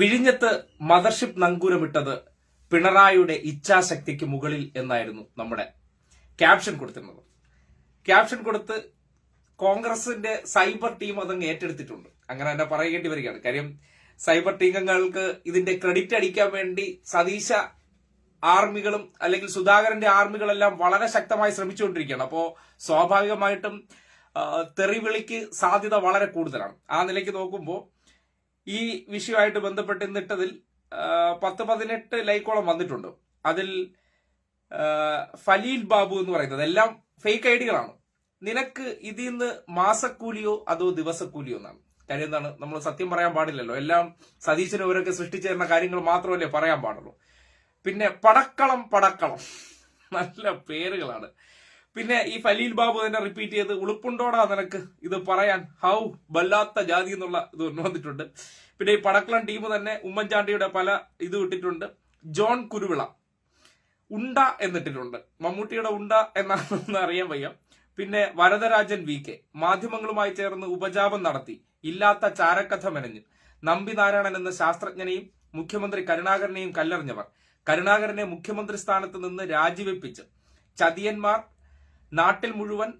വിഴിഞ്ഞത്ത് മദർഷിപ്പ് നങ്കൂരമിട്ടത് പിണറായിയുടെ ഇച്ഛാശക്തിക്ക് മുകളിൽ എന്നായിരുന്നു നമ്മുടെ ക്യാപ്ഷൻ കൊടുത്തിരുന്നത്. ക്യാപ്ഷൻ കൊടുത്ത് കോൺഗ്രസിന്റെ സൈബർ ടീം അതങ്ങ് ഏറ്റെടുത്തിട്ടുണ്ട്. അങ്ങനെ തന്നെ പറയേണ്ടി വരികയാണ്. കാര്യം സൈബർ ടീമങ്ങൾക്ക് ഇതിന്റെ ക്രെഡിറ്റ് അടിക്കാൻ വേണ്ടി സതീശ ആർമികളും അല്ലെങ്കിൽ സുധാകരന്റെ ആർമികളെല്ലാം വളരെ ശക്തമായി ശ്രമിച്ചുകൊണ്ടിരിക്കുകയാണ്. അപ്പോൾ സ്വാഭാവികമായിട്ടും തെറിവിളിക്ക് സാധ്യത വളരെ കൂടുതലാണ്. ആ നിലയ്ക്ക് നോക്കുമ്പോൾ ഈ വിഷയമായിട്ട് ബന്ധപ്പെട്ട് ഇന്നിട്ടതിൽ പത്ത് പതിനെട്ട് ലൈക്കോളം വന്നിട്ടുണ്ട്. അതിൽ ഫലീൽ ബാബു എന്ന് പറയുന്നത്. എല്ലാം ഫേക്ക് ഐഡികളാണ് നിനക്ക് ഇതിൽ നിന്ന് മാസക്കൂലിയോ അതോ ദിവസക്കൂലിയോ എന്നാണ്. കാര്യം എന്താണ്? നമ്മൾ സത്യം പറയാൻ പാടില്ലല്ലോ. എല്ലാം സതീശനും ഇവരൊക്കെ സൃഷ്ടിച്ചു തരുന്ന കാര്യങ്ങൾ മാത്രമല്ലേ പറയാൻ പാടുള്ളൂ. പിന്നെ പടക്കളം പടക്കളം. നല്ല പേരുകളാണ്. പിന്നെ ഈ ഫലീൽ ബാബു തന്നെ റിപ്പീറ്റ് ചെയ്ത് ഉളുപ്പുണ്ടോടാ നിനക്ക്? ഇത് പറയാൻ ഹൗ ബല്ലാത്ത ജാതി എന്നുള്ള ഇത് വന്നിട്ടുണ്ട്. പിന്നെ ഈ പടക്കളം ടീം തന്നെ ഉമ്മൻചാണ്ടിയുടെ പല ഇത് വിട്ടിട്ടുണ്ട് ജോൺ കുരുവിള ഉണ്ട എന്നിട്ടിട്ടുണ്ട്. മമ്മൂട്ടിയുടെ ഉണ്ട എന്നാണെന്ന് അറിയാൻ വയ്യ. പിന്നെ വരദരാജൻ വി കെ മാധ്യമങ്ങളുമായി ചേർന്ന് ഉപജാപം നടത്തി ഇല്ലാത്ത ചാരക്കഥ മെനഞ്ഞ്. നമ്പി നാരായണൻ എന്ന ശാസ്ത്രജ്ഞനെയും മുഖ്യമന്ത്രി കരുണാകരനെയും കല്ലെറിഞ്ഞവർ. കരുണാകരനെ മുഖ്യമന്ത്രി സ്ഥാനത്ത് നിന്ന് രാജിവെപ്പിച്ച്. ചതിയന്മാർ നാട്ടിൽ മുഴുവൻ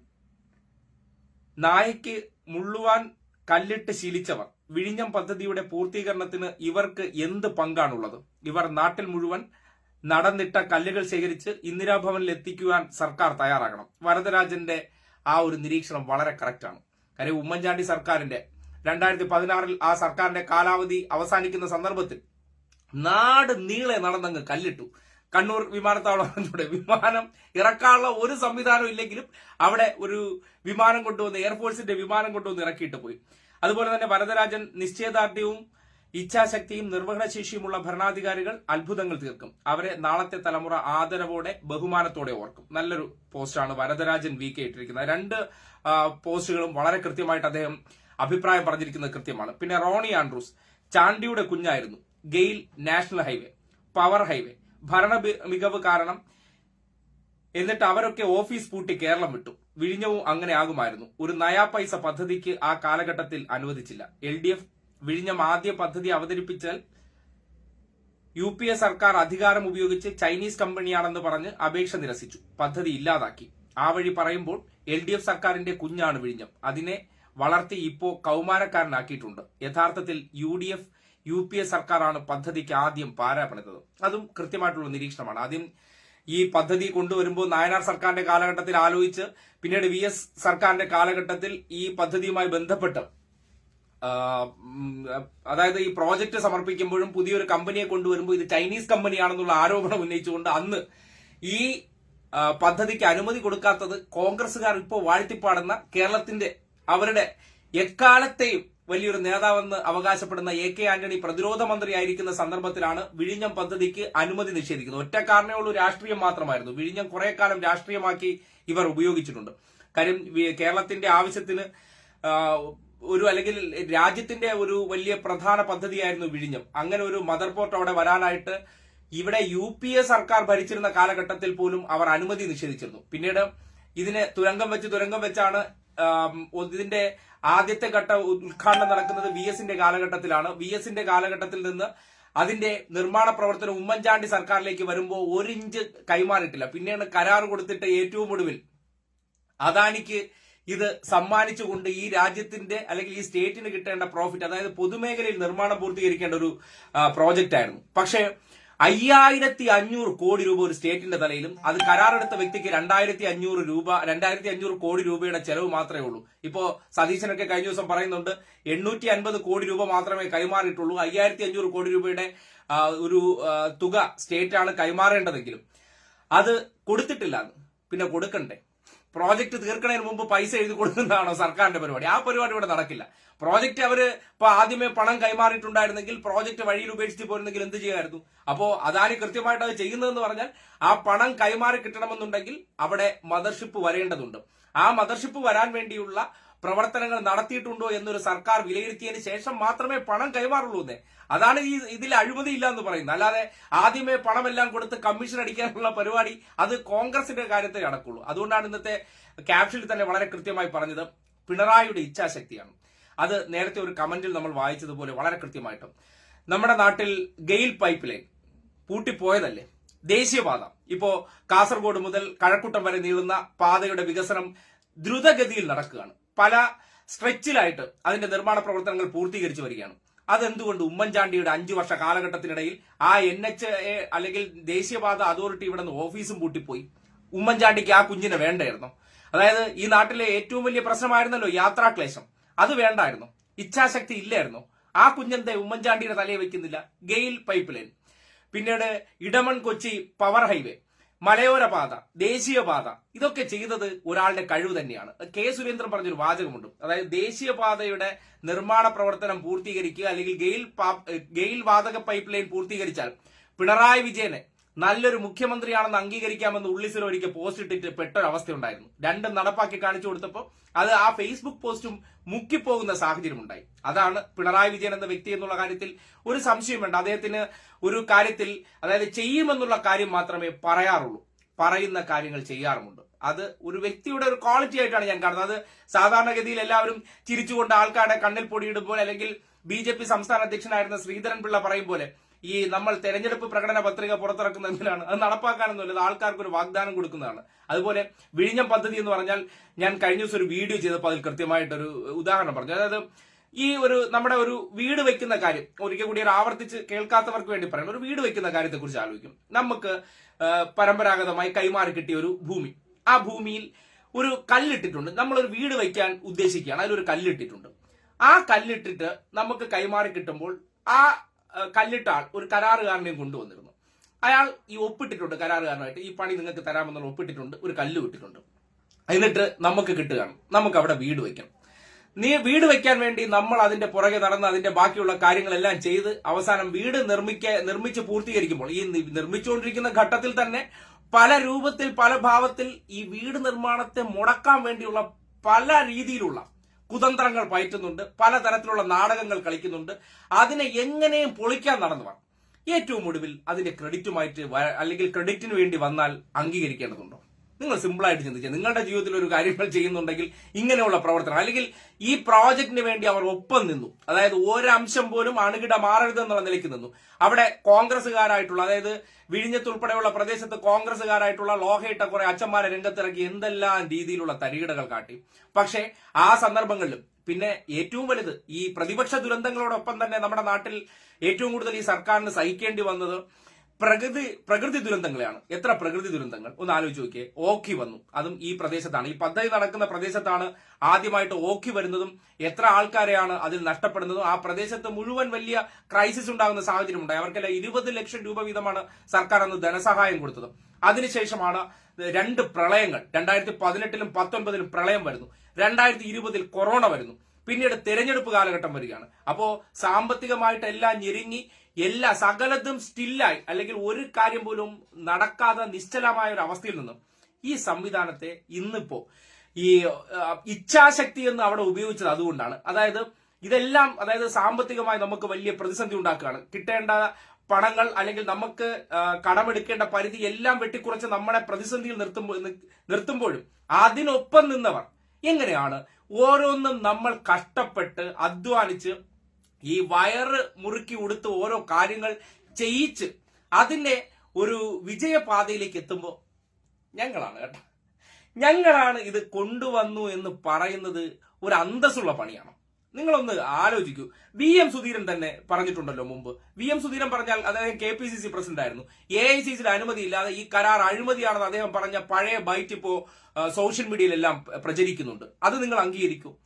നായയ്ക്ക് മുള്ളുവാൻ കല്ലിട്ട് ശീലിച്ചവർ. വിഴിഞ്ഞം പദ്ധതിയുടെ പൂർത്തീകരണത്തിന് ഇവർക്ക് എന്ത് പങ്കാണുള്ളത്? ഇവർ നാട്ടിൽ മുഴുവൻ നടന്നിട്ട കല്ലുകൾ ശേഖരിച്ച് ഇന്ദിരാഭവനിൽ എത്തിക്കുവാൻ സർക്കാർ തയ്യാറാകണം. വരദരാജന്റെ ആ ഒരു നിരീക്ഷണം വളരെ കറക്റ്റാണ് കാര്യം ഉമ്മൻചാണ്ടി സർക്കാരിന്റെ രണ്ടായിരത്തി പതിനാറിൽ ആ സർക്കാരിന്റെ കാലാവധി അവസാനിക്കുന്ന സന്ദർഭത്തിൽ നാട് നീളെ നടന്നങ്ങ് കല്ലിട്ടു. കണ്ണൂർ വിമാനത്താവളം വിമാനം ഇറക്കാനുള്ള ഒരു സംവിധാനം ഇല്ലെങ്കിലും അവിടെ ഒരു വിമാനം കൊണ്ടുവന്ന് എയർഫോഴ്സിന്റെ വിമാനം കൊണ്ടുവന്ന് ഇറക്കിയിട്ട് പോയി. അതുപോലെ തന്നെ വരദരാജൻ നിശ്ചയദാർഢ്യവും ഇച്ഛാശക്തിയും നിർവഹണശേഷിയുമുള്ള ഭരണാധികാരികൾ അത്ഭുതങ്ങൾ തീർക്കും. അവരെ നാളത്തെ തലമുറ ആദരവോടെ ബഹുമാനത്തോടെ ഓർക്കും. നല്ലൊരു പോസ്റ്റാണ് വരദരാജൻ വി കെ ഇട്ടിരിക്കുന്നത്. രണ്ട് പോസ്റ്റുകളും വളരെ കൃത്യമായിട്ട് അദ്ദേഹം അഭിപ്രായം പറഞ്ഞിരിക്കുന്നത് കൃത്യമാണ്. പിന്നെ റോണി ആൻഡ്രൂസ് ചാണ്ടിയുടെ കുഞ്ഞായിരുന്നു. GAIL national highway power highway. ഭരണ മികവ് കാരണം എന്നിട്ട് അവരൊക്കെ ഓഫീസ് പൂട്ടി കേരളം വിട്ടു. വിഴിഞ്ഞവും അങ്ങനെ ആകുമായിരുന്നു. ഒരു നയാ പൈസ പദ്ധതിക്ക് ആ കാലഘട്ടത്തിൽ അനുവദിച്ചില്ല. എൽ ഡി എഫ് വിഴിഞ്ഞം ആദ്യ പദ്ധതി അവതരിപ്പിച്ചാൽ യു പി എ സർക്കാർ അധികാരം ഉപയോഗിച്ച് ചൈനീസ് കമ്പനിയാണെന്ന് പറഞ്ഞ് അപേക്ഷ നിരസിച്ചു. പദ്ധതി ഇല്ലാതാക്കി. ആ വഴി പറയുമ്പോൾ എൽ ഡി എഫ് സർക്കാരിന്റെ കുഞ്ഞാണ് വിഴിഞ്ഞം. അതിനെ വളർത്തി ഇപ്പോ കൗമാരക്കാരനാക്കിയിട്ടുണ്ട്. യഥാർത്ഥത്തിൽ U D F U P A സർക്കാരാണ് പദ്ധതിക്ക് ആദ്യം പാര അതും കൃത്യമായിട്ടുള്ള നിരീക്ഷണമാണ്. ആദ്യം ഈ പദ്ധതി കൊണ്ടുവരുമ്പോൾ നായനാർ സർക്കാരിന്റെ കാലഘട്ടത്തിൽ ആലോചിച്ച് പിന്നീട് വി എസ് സർക്കാരിന്റെ കാലഘട്ടത്തിൽ ഈ പദ്ധതിയുമായി ബന്ധപ്പെട്ട് അതായത് ഈ പ്രോജക്റ്റ് സമർപ്പിക്കുമ്പോഴും പുതിയൊരു കമ്പനിയെ കൊണ്ടുവരുമ്പോൾ ഇത് ചൈനീസ് കമ്പനിയാണെന്നുള്ള ആരോപണം ഉന്നയിച്ചുകൊണ്ട് അന്ന് ഈ പദ്ധതിക്ക് അനുമതി കൊടുക്കാത്തത് കോൺഗ്രസുകാർ ഇപ്പോൾ വാഴ്ത്തിപ്പാടുന്ന കേരളത്തിന്റെ അവരുടെ എക്കാലത്തെയും വലിയൊരു നേതാവെന്ന് അവകാശപ്പെടുന്ന എ കെ ആന്റണി പ്രതിരോധ മന്ത്രിയായിരിക്കുന്ന സന്ദർഭത്തിലാണ് വിഴിഞ്ഞം പദ്ധതിക്ക് അനുമതി നിഷേധിക്കുന്നത്. ഒറ്റ കാരണമുള്ളൂ രാഷ്ട്രീയം മാത്രമായിരുന്നു. വിഴിഞ്ഞം കുറെ കാലം രാഷ്ട്രീയമാക്കി ഇവർ ഉപയോഗിച്ചിട്ടുണ്ട്. കാര്യം കേരളത്തിന്റെ ആവശ്യത്തിന് ഒരു അല്ലെങ്കിൽ രാജ്യത്തിന്റെ ഒരു വലിയ പ്രധാന പദ്ധതിയായിരുന്നു വിഴിഞ്ഞം. അങ്ങനെ ഒരു മദർ പോർട്ട് അവിടെ വരാനായിട്ട് ഇവിടെ യു പി എ സർക്കാർ ഭരിച്ചിരുന്ന കാലഘട്ടത്തിൽ പോലും അവർ അനുമതി നിഷേധിച്ചിരുന്നു. പിന്നീട് ഇതിനെ തുരങ്കം വെച്ച് തുരങ്കം വെച്ചാണ് ഇതിന്റെ ആദ്യത്തെ ഘട്ട ഉദ്ഘാടനം നടക്കുന്നത് വി എസിന്റെ കാലഘട്ടത്തിലാണ്. വി എസിന്റെ കാലഘട്ടത്തിൽ നിന്ന് അതിന്റെ നിർമ്മാണ പ്രവർത്തനം ഉമ്മൻചാണ്ടി സർക്കാരിലേക്ക് വരുമ്പോൾ ഒരു ഇഞ്ച് കൈമാറിയിട്ടില്ല. പിന്നെയാണ് കരാർ കൊടുത്തിട്ട് ഏറ്റവും ഒടുവിൽ അദാനിക്ക് ഇത് സമ്മാനിച്ചുകൊണ്ട് ഈ രാജ്യത്തിന്റെ അല്ലെങ്കിൽ ഈ സ്റ്റേറ്റിന് കിട്ടേണ്ട പ്രോഫിറ്റ് അതായത് പൊതുമേഖലയിൽ നിർമ്മാണം പൂർത്തീകരിക്കേണ്ട ഒരു പ്രോജക്റ്റ് ആയിരുന്നു. പക്ഷേ അയ്യായിരത്തി അഞ്ഞൂറ് കോടി രൂപ ഒരു സ്റ്റേറ്റിന്റെ തലയിലും അത് കരാറെടുത്ത വ്യക്തിക്ക് രണ്ടായിരത്തി അഞ്ഞൂറ് രൂപ രണ്ടായിരത്തി അഞ്ഞൂറ് കോടി രൂപയുടെ ചെലവ് മാത്രമേ ഉള്ളൂ. ഇപ്പോ സതീശനൊക്കെ കഴിഞ്ഞ ദിവസം പറയുന്നുണ്ട് എണ്ണൂറ്റി അൻപത് കോടി രൂപ മാത്രമേ കൈമാറിയിട്ടുള്ളൂ. അയ്യായിരത്തി അഞ്ഞൂറ് കോടി രൂപയുടെ ഒരു തുക സ്റ്റേറ്റാണ് കൈമാറേണ്ടതെങ്കിലും അത് കൊടുത്തിട്ടില്ല. പിന്നെ കൊടുക്കണ്ടേ? പ്രോജക്റ്റ് തീർക്കണതിന് മുമ്പ് പൈസ എഴുതി കൊടുക്കുന്നതാണോ സർക്കാരിന്റെ പരിപാടി? ആ പരിപാടി ഇവിടെ നടക്കില്ല. പ്രോജക്റ്റ് അവർ ഇപ്പൊ ആദ്യമേ പണം കൈമാറിയിട്ടുണ്ടായിരുന്നെങ്കിൽ പ്രോജക്റ്റ് വഴിയിൽ ഉപേക്ഷിച്ച് പോയിരുന്നെങ്കിൽ എന്ത് ചെയ്യായിരുന്നു അപ്പോ അദാനി കൃത്യമായിട്ട് അത് ചെയ്യുന്നതെന്ന് പറഞ്ഞാൽ ആ പണം കൈമാറി കിട്ടണമെന്നുണ്ടെങ്കിൽ അവിടെ മദർഷിപ്പ് വരേണ്ടതുണ്ട്. ആ മദർഷിപ്പ് വരാൻ വേണ്ടിയുള്ള പ്രവർത്തനങ്ങൾ നടത്തിയിട്ടുണ്ടോ എന്നൊരു സർക്കാർ വിലയിരുത്തിയതിന് ശേഷം മാത്രമേ പണം കൈമാറുള്ളൂ എന്ന്. അതാണ് ഈ ഇതിൽ അഴിമതി ഇല്ല എന്ന് പറയുന്നത്. അല്ലാതെ ആദ്യമേ പണമെല്ലാം കൊടുത്ത് കമ്മീഷൻ അടിക്കാനുള്ള പരിപാടി അത് കോൺഗ്രസിന്റെ കാര്യത്തിൽ നടക്കുള്ളൂ അതുകൊണ്ടാണ് ഇന്നത്തെ ക്യാപ്ഷനിൽ തന്നെ വളരെ കൃത്യമായി പറഞ്ഞത് പിണറായിയുടെ ഇച്ഛാശക്തിയാണ്. അത് നേരത്തെ ഒരു കമന്റിൽ നമ്മൾ വായിച്ചതുപോലെ വളരെ കൃത്യമായിട്ടും. നമ്മുടെ നാട്ടിൽ ഗെയിൽ പൈപ്പ് ലൈൻ പൂട്ടിപ്പോയതല്ലേ? ദേശീയപാത. ഇപ്പോ കാസർഗോഡ് മുതൽ കഴക്കൂട്ടം വരെ നീളുന്ന പാതയുടെ വികസനം ദ്രുതഗതിയിൽ നടക്കുകയാണ്. പല സ്ട്രെച്ചിലായിട്ട് അതിന്റെ നിർമ്മാണ പ്രവർത്തനങ്ങൾ പൂർത്തീകരിച്ചു വരികയാണ്. അതെന്തുകൊണ്ട് ഉമ്മൻചാണ്ടിയുടെ അഞ്ചു വർഷ കാലഘട്ടത്തിനിടയിൽ ആ എൻ എച്ച് എ അല്ലെങ്കിൽ ദേശീയപാത അതോറിറ്റി ഇവിടെ നിന്ന് ഓഫീസും പൂട്ടിപ്പോയി. ഉമ്മൻചാണ്ടിക്ക് ആ കുഞ്ഞിനെ വേണ്ടായിരുന്നു. അതായത് ഈ നാട്ടിലെ ഏറ്റവും വലിയ പ്രശ്നമായിരുന്നല്ലോ യാത്രാക്ലേശം അത് വേണ്ടായിരുന്നു. ഇച്ഛാശക്തി ഇല്ലായിരുന്നു. ആ കുഞ്ഞെന്തേ ഉമ്മൻചാണ്ടിയുടെ തലയെ വെക്കുന്നില്ല. GAIL pipeline. പിന്നീട് ഇടമൺ കൊച്ചി പവർ ഹൈവേ. മലയോര പാത ദേശീയപാത ഇതൊക്കെ ചെയ്തത് ഒരാളുടെ കഴിവ് തന്നെയാണ്. കെ സുരേന്ദ്രൻ പറഞ്ഞൊരു വാചകമുണ്ട്. അതായത് ദേശീയപാതയുടെ നിർമ്മാണ പ്രവർത്തനം പൂർത്തീകരിക്കുക അല്ലെങ്കിൽ ഗെയിൽ ഗെയിൽ വാതക പൈപ്പ് ലൈൻ പൂർത്തീകരിച്ചാൽ പിണറായി വിജയനെ നല്ലൊരു മുഖ്യമന്ത്രിയാണെന്ന് അംഗീകരിക്കാമെന്ന് ഉള്ളിസിൽ ഒരിക്കൽ പോസ്റ്റ് ഇട്ടിട്ട് പെട്ടൊരവസ്ഥയുണ്ടായിരുന്നു. രണ്ടും നടപ്പാക്കി കാണിച്ചു കൊടുത്തപ്പോൾ അത് ആ ഫേസ്ബുക്ക് പോസ്റ്റും മുക്കിപ്പോകുന്ന സാഹചര്യം ഉണ്ടായി. അതാണ് പിണറായി വിജയൻ എന്ന വ്യക്തി എന്നുള്ള കാര്യത്തിൽ ഒരു സംശയം വേണ്ട. അദ്ദേഹത്തിന് ഒരു കാര്യത്തിൽ അതായത് ചെയ്യുമെന്നുള്ള കാര്യം മാത്രമേ പറയാറുള്ളൂ. പറയുന്ന കാര്യങ്ങൾ ചെയ്യാറുമുണ്ട്. അത് ഒരു വ്യക്തിയുടെ ഒരു ക്വാളിറ്റി ആയിട്ടാണ് ഞാൻ കാണുന്നത്. അത് സാധാരണഗതിയിൽ എല്ലാവരും ചിരിച്ചുകൊണ്ട് ആൾക്കാരുടെ കണ്ണിൽ പൊടിയിടുമ്പോൾ അല്ലെങ്കിൽ ബി ജെ പി സംസ്ഥാന അധ്യക്ഷനായിരുന്ന ശ്രീധരൻ പിള്ള പറയും പോലെ ഈ നമ്മൾ തെരഞ്ഞെടുപ്പ് പ്രകടന പത്രിക പുറത്തിറക്കുന്ന എന്തിനാണ്? അത് നടപ്പാക്കാനൊന്നുമില്ല. ആൾക്കാർക്ക് ഒരു വാഗ്ദാനം കൊടുക്കുന്നതാണ്. അതുപോലെ വിഴിഞ്ഞം പദ്ധതി എന്ന് പറഞ്ഞാൽ ഞാൻ കഴിഞ്ഞ ദിവസം ഒരു വീഡിയോ ചെയ്തപ്പോൾ അതിൽ കൃത്യമായിട്ടൊരു ഉദാഹരണം പറഞ്ഞു. അതായത് ഈ ഒരു നമ്മുടെ ഒരു വീട് വെക്കുന്ന കാര്യം ഒരിക്കൽ കൂടി ഒരു ആവർത്തിച്ച് കേൾക്കാത്തവർക്ക് വേണ്ടി പറയണം ഒരു വീട് വെക്കുന്ന കാര്യത്തെ കുറിച്ച് ആലോചിക്കും. നമുക്ക് പരമ്പരാഗതമായി കൈമാറി കിട്ടിയ ഒരു ഭൂമി. ആ ഭൂമിയിൽ ഒരു കല്ലിട്ടിട്ടുണ്ട്. നമ്മളൊരു വീട് വെക്കാൻ ഉദ്ദേശിക്കുകയാണ്. അതിലൊരു കല്ലിട്ടിട്ടുണ്ട്. ആ കല്ലിട്ടിട്ട് നമുക്ക് കൈമാറി കിട്ടുമ്പോൾ ആ ആ, കല്ലിട്ട ആൾ ഒരു കരാറുകാരനെയും കൊണ്ടുവന്നിരുന്നു. അയാൾ ഈ ഒപ്പിട്ടിട്ടുണ്ട് കരാറുകാരനായിട്ട്. ഈ പണി നിങ്ങൾക്ക് തരാമെന്നുള്ള ഒപ്പിട്ടിട്ടുണ്ട് ഒരു കല്ല് വിട്ടിട്ടുണ്ട് എന്നിട്ട് നമുക്ക് കിട്ടുകയാണ്. നമുക്ക് അവിടെ വീട് വെക്കണം. നീ വീട് വെക്കാൻ വേണ്ടി നമ്മൾ അതിന്റെ പുറകെ നടന്ന് അതിന്റെ ബാക്കിയുള്ള കാര്യങ്ങളെല്ലാം ചെയ്ത് അവസാനം വീട് നിർമ്മിക്ക നിർമ്മിച്ച് പൂർത്തീകരിക്കുമ്പോൾ ഈ നിർമ്മിച്ചുകൊണ്ടിരിക്കുന്ന ഘട്ടത്തിൽ തന്നെ പല രൂപത്തിൽ പല ഭാവത്തിൽ ഈ വീട് നിർമ്മാണത്തെ മുടക്കാൻ വേണ്ടിയുള്ള പല രീതിയിലുള്ള കുതന്ത്രങ്ങൾ പയറ്റുന്നുണ്ട് പലതരത്തിലുള്ള നാടകങ്ങൾ കളിക്കുന്നുണ്ട്. അതിനെ എങ്ങനെയും പൊളിക്കാൻ നടന്നു ഏറ്റവും ഒടുവിൽ അതിന്റെ ക്രെഡിറ്റുമായിട്ട് അല്ലെങ്കിൽ ക്രെഡിറ്റിന് വേണ്ടി വന്നാൽ അംഗീകരിക്കേണ്ടതുണ്ടോ? നിങ്ങൾ സിമ്പിളായിട്ട് ചിന്തിക്കുക. നിങ്ങളുടെ ജീവിതത്തിൽ ഒരു കാര്യങ്ങൾ ചെയ്യുന്നുണ്ടെങ്കിൽ ഇങ്ങനെയുള്ള പ്രവർത്തനം. അല്ലെങ്കിൽ ഈ പ്രോജക്റ്റിന് വേണ്ടി അവർ ഒപ്പം നിന്നു. അതായത് ഒരംശം പോലും അണുകിട മാറരുതെന്നുള്ള നിലയ്ക്ക് നിന്നു. അവിടെ കോൺഗ്രസ്സുകാരായിട്ടുള്ള അതായത് വിഴിഞ്ഞത്തുൾപ്പെടെയുള്ള പ്രദേശത്ത് കോൺഗ്രസ്സുകാരായിട്ടുള്ള ലോഹയിട്ട കുറെ അച്ഛന്മാരെ രംഗത്തിറക്കി എന്തെല്ലാം രീതിയിലുള്ള തരികിടകൾ കാട്ടി. പക്ഷേ ആ സന്ദർഭങ്ങളിലും പിന്നെ ഏറ്റവും വലുത് ഈ പ്രതിപക്ഷ ദുരന്തങ്ങളോടൊപ്പം തന്നെ നമ്മുടെ നാട്ടിൽ ഏറ്റവും കൂടുതൽ ഈ സർക്കാരിന് സഹിക്കേണ്ടി വന്നത് പ്രകൃതി പ്രകൃതി ദുരന്തങ്ങളെയാണ്. എത്ര പ്രകൃതി ദുരന്തങ്ങൾ? ഒന്ന് ആലോചിച്ച് നോക്കിയേ. ഓക്കി വന്നു. അതും ഈ പ്രദേശത്താണ്. ഈ പദ്ധതി നടക്കുന്ന പ്രദേശത്താണ് ആദ്യമായിട്ട് ഓക്കി വരുന്നതും എത്ര ആൾക്കാരെയാണ് അതിൽ നഷ്ടപ്പെടുന്നതും. ആ പ്രദേശത്ത് മുഴുവൻ വലിയ ക്രൈസിസ് ഉണ്ടാകുന്ന സാഹചര്യം ഉണ്ടായി അവർക്കെല്ലാം ഇരുപത് ലക്ഷം രൂപ വീതമാണ് സർക്കാർ അന്ന് ധനസഹായം കൊടുത്തത്. അതിനുശേഷമാണ് രണ്ട് പ്രളയങ്ങൾ. രണ്ടായിരത്തി പതിനെട്ടിലും പത്തൊൻപതിലും പ്രളയം വരുന്നു. രണ്ടായിരത്തി ഇരുപതിൽ കൊറോണ വരുന്നു. പിന്നീട് തെരഞ്ഞെടുപ്പ് കാലഘട്ടം വരികയാണ്. അപ്പോ സാമ്പത്തികമായിട്ട് എല്ലാം ഞെരുങ്ങി എല്ലാ സകലതും സ്റ്റില്ലായി അല്ലെങ്കിൽ ഒരു കാര്യം പോലും നടക്കാതെ നിശ്ചലമായ ഒരു അവസ്ഥയിൽ നിന്നും ഈ സംവിധാനത്തെ ഇന്നിപ്പോ ഈ ഇച്ഛാശക്തി എന്ന് അവിടെ ഉപയോഗിച്ചത് അതുകൊണ്ടാണ്. അതായത് ഇതെല്ലാം അതായത് സാമ്പത്തികമായി നമുക്ക് വലിയ പ്രതിസന്ധി ഉണ്ടാക്കുകയാണ്. കിട്ടേണ്ട പണങ്ങൾ അല്ലെങ്കിൽ നമുക്ക് കടമെടുക്കേണ്ട പരിധി എല്ലാം വെട്ടിക്കുറച്ച് നമ്മളെ പ്രതിസന്ധിയിൽ നിർത്തുമ്പോൾ നിർത്തുമ്പോഴും അതിനൊപ്പം നിന്നവർ എങ്ങനെയാണ് ഓരോന്നും നമ്മൾ കഷ്ടപ്പെട്ട് അധ്വാനിച്ച് ഈ വയറ് മുറുക്കി ഉടുത്ത് ഓരോ കാര്യങ്ങൾ ചെയ്യിച്ച് അതിന്റെ ഒരു വിജയപാതയിലേക്ക് എത്തുമ്പോൾ ഞങ്ങളാണ് കേട്ടോ. ഞങ്ങളാണ് ഇത് കൊണ്ടുവന്നു എന്ന് പറയുന്നത് ഒരു അന്തസ്സുള്ള പണിയാണ്. നിങ്ങളൊന്ന് ആലോചിക്കൂ. വി എം സുധീരൻ തന്നെ പറഞ്ഞിട്ടുണ്ടല്ലോ മുമ്പ്. വി എം സുധീരൻ പറഞ്ഞാൽ അദ്ദേഹം K P C C president ആയിരുന്നു എ ഐ സി സിയുടെ അനുമതി ഇല്ലാതെ ഈ കരാർ അഴിമതിയാണെന്ന് അദ്ദേഹം പറഞ്ഞ പഴയ ബൈറ്റ് ഇപ്പോ സോഷ്യൽ മീഡിയയിലെല്ലാം പ്രചരിക്കുന്നുണ്ട്. അത് നിങ്ങൾ അംഗീകരിക്കൂ.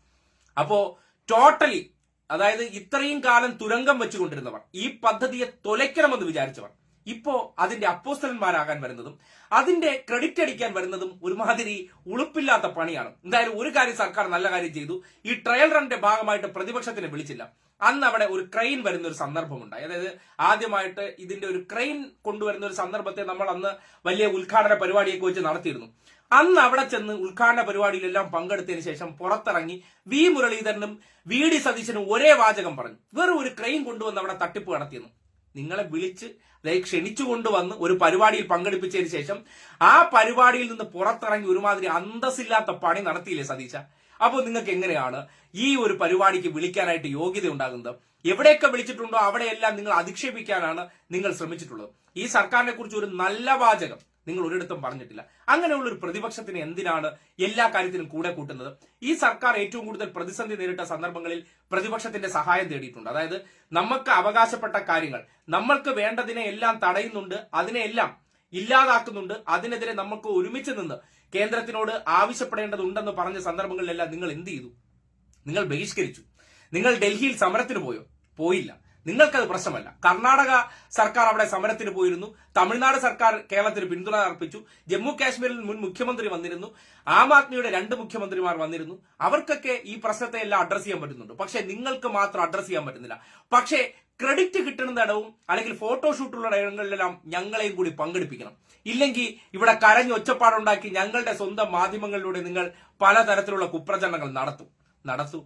അപ്പോ ടോട്ടലി അതായത് ഇത്രയും കാലം തുരങ്കം വെച്ചുകൊണ്ടിരുന്നവർ ഈ പദ്ധതിയെ തുലയ്ക്കണമെന്ന് വിചാരിച്ചവർ ഇപ്പോ അതിന്റെ അപ്പോസ്റ്റലന്മാരാകാൻ വരുന്നതും അതിന്റെ ക്രെഡിറ്റ് അടിക്കാൻ വരുന്നതും ഒരുമാതിരി ഉളുപ്പില്ലാത്ത പണിയാണ്. എന്തായാലും ഒരു കാര്യം സർക്കാർ നല്ല കാര്യം ചെയ്തു. ഈ ട്രയൽ റണ്ണിന്റെ ഭാഗമായിട്ട് പ്രതിപക്ഷത്തിനെ വിളിച്ചില്ല. അന്ന് അവിടെ ഒരു ക്രെയിൻ വരുന്ന ഒരു സന്ദർഭമുണ്ടായി. അതായത് ആദ്യമായിട്ട് ഇതിന്റെ ഒരു ക്രെയിൻ കൊണ്ടുവരുന്ന ഒരു സന്ദർഭത്തെ നമ്മൾ അന്ന് വലിയ ഉദ്ഘാടന പരിപാടിയൊക്കെ വെച്ച് നടത്തിയിരുന്നു. അന്ന് അവിടെ ചെന്ന് ഉദ്ഘാടന പരിപാടിയിലെല്ലാം പങ്കെടുത്തതിന് ശേഷം പുറത്തിറങ്ങി വി മുരളീധരനും വി ഡി സതീശനും ഒരേ വാചകം പറഞ്ഞു. വെറും ഒരു ക്രെയിൻ കൊണ്ടുവന്ന് അവിടെ തട്ടിപ്പ് നടത്തിയെന്നു. നിങ്ങളെ വിളിച്ച് അതായത് ക്ഷണിച്ചു കൊണ്ടുവന്ന് ഒരു പരിപാടിയിൽ പങ്കെടുപ്പിച്ചതിന് ശേഷം ആ പരിപാടിയിൽ നിന്ന് പുറത്തിറങ്ങി ഒരുമാതിരി അന്തസ്സില്ലാത്ത പണി നടത്തിയില്ലേ സതീശ? അപ്പോൾ നിങ്ങൾക്ക് എങ്ങനെയാണ് ഈ ഒരു പരിപാടിക്ക് വിളിക്കാനായിട്ട് യോഗ്യത ഉണ്ടാകുന്നത് എവിടെയൊക്കെ വിളിച്ചിട്ടുണ്ടോ അവിടെയെല്ലാം നിങ്ങൾ അധിക്ഷേപിക്കാനാണ് നിങ്ങൾ ശ്രമിച്ചിട്ടുള്ളത്. ഈ സർക്കാരിനെ കുറിച്ച് ഒരു നല്ല വാചകം. നിങ്ങൾ ഒരിടത്തും പറഞ്ഞിട്ടില്ല. അങ്ങനെയുള്ള ഒരു പ്രതിപക്ഷത്തിന് എന്തിനാണ് എല്ലാ കാര്യത്തിനും കൂടെ കൂട്ടുന്നത്? ഈ സർക്കാർ ഏറ്റവും കൂടുതൽ പ്രതിസന്ധി നേരിട്ട സന്ദർഭങ്ങളിൽ പ്രതിപക്ഷത്തിന്റെ സഹായം തേടിയിട്ടുണ്ട്. അതായത് നമുക്ക് അവകാശപ്പെട്ട കാര്യങ്ങൾ നമ്മൾക്ക് വേണ്ടതിനെ എല്ലാം തടയുന്നുണ്ട് അതിനെയെല്ലാം ഇല്ലാതാക്കുന്നുണ്ട് അതിനെതിരെ നമുക്ക് ഒരുമിച്ച് നിന്ന് കേന്ദ്രത്തിനോട് ആവശ്യപ്പെടേണ്ടതുണ്ടെന്ന് പറഞ്ഞ സന്ദർഭങ്ങളിലെല്ലാം നിങ്ങൾ എന്ത് ചെയ്തു? നിങ്ങൾ ബഹിഷ്കരിച്ചു. നിങ്ങൾ ഡൽഹിയിൽ സമരത്തിന് പോയോ? പോയില്ല. നിങ്ങൾക്കത് പ്രശ്നമല്ല. കർണാടക സർക്കാർ അവിടെ സമരത്തിന് പോയിരുന്നു. തമിഴ്നാട് സർക്കാർ കേരളത്തിന് പിന്തുണ അർപ്പിച്ചു. ജമ്മു കാശ്മീരിൽ മുൻ മുഖ്യമന്ത്രി വന്നിരുന്നു. ആം ആദ്മിയുടെ രണ്ട് മുഖ്യമന്ത്രിമാർ വന്നിരുന്നു. അവർക്കൊക്കെ ഈ പ്രശ്നത്തെ എല്ലാം അഡ്രസ് ചെയ്യാൻ പറ്റുന്നുണ്ട്. പക്ഷെ നിങ്ങൾക്ക് മാത്രം അഡ്രസ് ചെയ്യാൻ പറ്റുന്നില്ല. പക്ഷേ ക്രെഡിറ്റ് കിട്ടുന്ന ഇടവും അല്ലെങ്കിൽ ഫോട്ടോഷൂട്ടുള്ള ഇടങ്ങളിലെല്ലാം ഞങ്ങളെയും കൂടി പങ്കെടുപ്പിക്കണം. ഇല്ലെങ്കിൽ ഇവിടെ കരഞ്ഞ് ഒച്ചപ്പാടുണ്ടാക്കി ഞങ്ങളുടെ സ്വന്തം മാധ്യമങ്ങളിലൂടെ നിങ്ങൾ പലതരത്തിലുള്ള കുപ്രചരണങ്ങൾ നടത്തും. നടത്തൂ.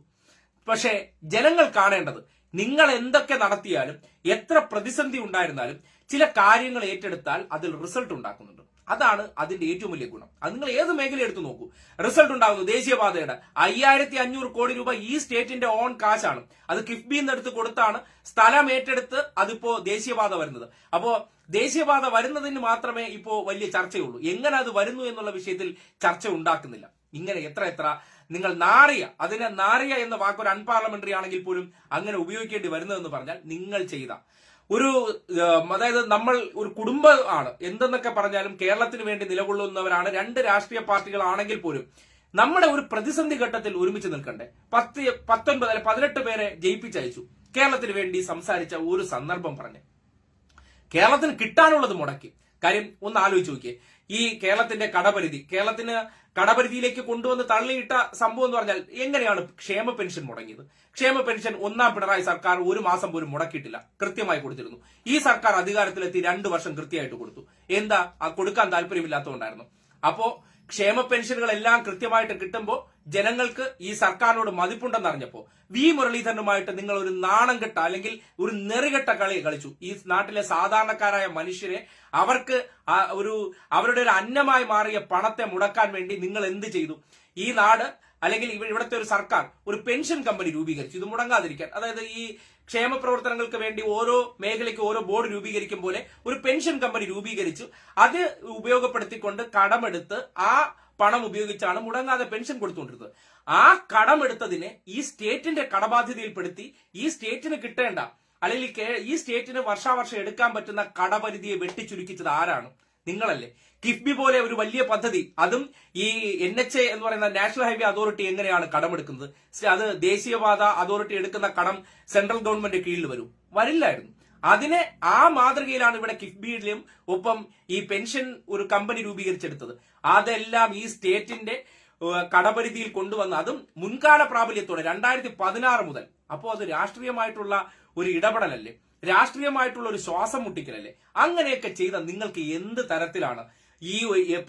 പക്ഷേ ജനങ്ങൾ കാണേണ്ടത് നിങ്ങൾ എന്തൊക്കെ നടത്തിയാലും എത്ര പ്രതിസന്ധി ഉണ്ടായിരുന്നാലും ചില കാര്യങ്ങൾ ഏറ്റെടുത്താൽ അതിൽ റിസൾട്ട് ഉണ്ടാക്കുന്നുണ്ട്. അതാണ് അതിന്റെ ഏറ്റവും വലിയ ഗുണം. അത് നിങ്ങൾ ഏത് മേഖല എടുത്തു നോക്കൂ. റിസൾട്ട് ഉണ്ടാകുന്നു ദേശീയപാതയുടെ. അയ്യായിരത്തി അഞ്ഞൂറ് കോടി രൂപ ഈ സ്റ്റേറ്റിന്റെ ഓൺ കാശാണ്. അത് കിഫ്ബിയിൽ നിന്ന് എടുത്ത് കൊടുത്താണ് സ്ഥലം ഏറ്റെടുത്ത് അതിപ്പോ ദേശീയപാത വരുന്നത്. അപ്പോ ദേശീയപാത വരുന്നതിന് മാത്രമേ ഇപ്പോ വലിയ ചർച്ചയുള്ളൂ. എങ്ങനെ അത് വരുന്നു എന്നുള്ള വിഷയത്തിൽ ചർച്ച ഉണ്ടാക്കുന്നില്ല. ഇങ്ങനെ എത്ര എത്ര നിങ്ങൾ നാറിയ അതിനെ നാറിയ എന്ന വാക്ക് ഒരു അൺപാർലമെന്ററി ആണെങ്കിൽ പോലും അങ്ങനെ ഉപയോഗിക്കേണ്ടി വരുന്നതെന്ന് പറഞ്ഞാൽ നിങ്ങൾ ചെയ്ത. ഒരു അതായത് നമ്മൾ ഒരു കുടുംബമാണ് എന്തെന്നൊക്കെ പറഞ്ഞാലും കേരളത്തിന് വേണ്ടി നിലകൊള്ളുന്നവരാണ് രണ്ട് രാഷ്ട്രീയ പാർട്ടികളാണെങ്കിൽ പോലും. നമ്മുടെ ഒരു പ്രതിസന്ധി ഘട്ടത്തിൽ ഒരുമിച്ച് നിൽക്കണ്ടേ. പത്ത് പത്തൊൻപത് അല്ലെ പതിനെട്ട് പേരെ ജയിപ്പിച്ചയച്ചു. കേരളത്തിന് വേണ്ടി സംസാരിച്ച ഒരു സന്ദർഭം പറഞ്ഞു. കേരളത്തിന് കിട്ടാനുള്ളത് മുടക്കി. കാര്യം ഒന്ന് ആലോചിച്ച് നോക്കിയേ. ഈ കേരളത്തിന്റെ കടപരിധി. കേരളത്തിന് കടപരിധിയിലേക്ക് കൊണ്ടുവന്ന് തള്ളിയിട്ട സംഭവം എന്ന് പറഞ്ഞാൽ എങ്ങനെയാണ് ക്ഷേമ പെൻഷൻ മുടങ്ങിയത്? ക്ഷേമ പെൻഷൻ ഒന്നാം പിണറായി സർക്കാർ ഒരു മാസം പോലും മുടക്കിയിട്ടില്ല. കൃത്യമായി കൊടുത്തിരുന്നു. ഈ സർക്കാർ അധികാരത്തിലെത്തി രണ്ടു വർഷം കൃത്യമായിട്ട് കൊടുത്തു. എന്താ? കൊടുക്കാൻ താല്പര്യമില്ലാത്തതുകൊണ്ടായിരുന്നു. അപ്പോ ക്ഷേമ പെൻഷനുകളെല്ലാം കൃത്യമായിട്ട് കിട്ടുമ്പോൾ ജനങ്ങൾക്ക് ഈ സർക്കാരിനോട് മതിപ്പുണ്ടെന്ന് അറിഞ്ഞപ്പോ വി മുരളീധരനുമായിട്ട് നിങ്ങൾ ഒരു നാണം കെട്ട അല്ലെങ്കിൽ ഒരു നെറികെട്ട കളി കളിച്ചു. ഈ നാട്ടിലെ സാധാരണക്കാരായ മനുഷ്യരെ അവർക്ക് ഒരു അവരുടെ ഒരു അന്നമായി മാറിയ പണത്തെ മുടക്കാൻ വേണ്ടി നിങ്ങൾ എന്ത് ചെയ്തു? ഈ നാട് അല്ലെങ്കിൽ ഇവ- ഇവിടുത്തെ ഒരു സർക്കാർ ഒരു പെൻഷൻ കമ്പനി രൂപീകരിച്ചു. ഇത് മുടങ്ങാതിരിക്കാൻ. അതായത് ഈ ക്ഷേമ പ്രവർത്തനങ്ങൾക്ക് വേണ്ടി ഓരോ മേഖലയ്ക്ക് ഓരോ ബോർഡ് രൂപീകരിക്കും പോലെ ഒരു പെൻഷൻ കമ്പനി രൂപീകരിച്ചു. അത് ഉപയോഗപ്പെടുത്തിക്കൊണ്ട് കടമെടുത്ത് ആ പണം ഉപയോഗിച്ചാണ് മുടങ്ങാതെ പെൻഷൻ കൊടുത്തുകൊണ്ടിരുന്നത്. ആ കടമെടുത്തതിനെ ഈ സ്റ്റേറ്റിന്റെ കടബാധ്യതയിൽപ്പെടുത്തി ഈ സ്റ്റേറ്റിന് കിട്ടേണ്ട അല്ലെങ്കിൽ ഈ സ്റ്റേറ്റിന് വർഷാവർഷം എടുക്കാൻ പറ്റുന്ന കടപരിധിയെ വെട്ടിച്ചുരുക്കിച്ചത് ആരാണ്? നിങ്ങളല്ലേ? കിഫ്ബി പോലെ ഒരു വലിയ പദ്ധതി അതും ഈ എൻ എച്ച് എ എന്ന് പറയുന്ന നാഷണൽ ഹൈവേ അതോറിറ്റി എങ്ങനെയാണ് കടമെടുക്കുന്നത്? അത് ദേശീയപാത അതോറിറ്റി എടുക്കുന്ന കടം സെൻട്രൽ ഗവൺമെന്റ് കീഴിൽ വരും. വരില്ലായിരുന്നു. അതിനെ ആ മാതൃകയിലാണ് ഇവിടെ കിഫ്ബിയിലും ഒപ്പം ഈ പെൻഷൻ ഒരു കമ്പനി രൂപീകരിച്ചെടുത്തത്. അതെല്ലാം ഈ സ്റ്റേറ്റിന്റെ കടപരിധിയിൽ കൊണ്ടുവന്ന അതും മുൻകാല പ്രാബല്യത്തോടെ രണ്ടായിരത്തി പതിനാറ് മുതൽ. അപ്പോൾ അത് രാഷ്ട്രീയമായിട്ടുള്ള ഒരു ഇടപെടലല്ലേ? രാഷ്ട്രീയമായിട്ടുള്ള ഒരു ശ്വാസം മുട്ടിക്കലല്ലേ? അങ്ങനെയൊക്കെ ചെയ്ത നിങ്ങൾക്ക് എന്ത് തരത്തിലാണ്? ഈ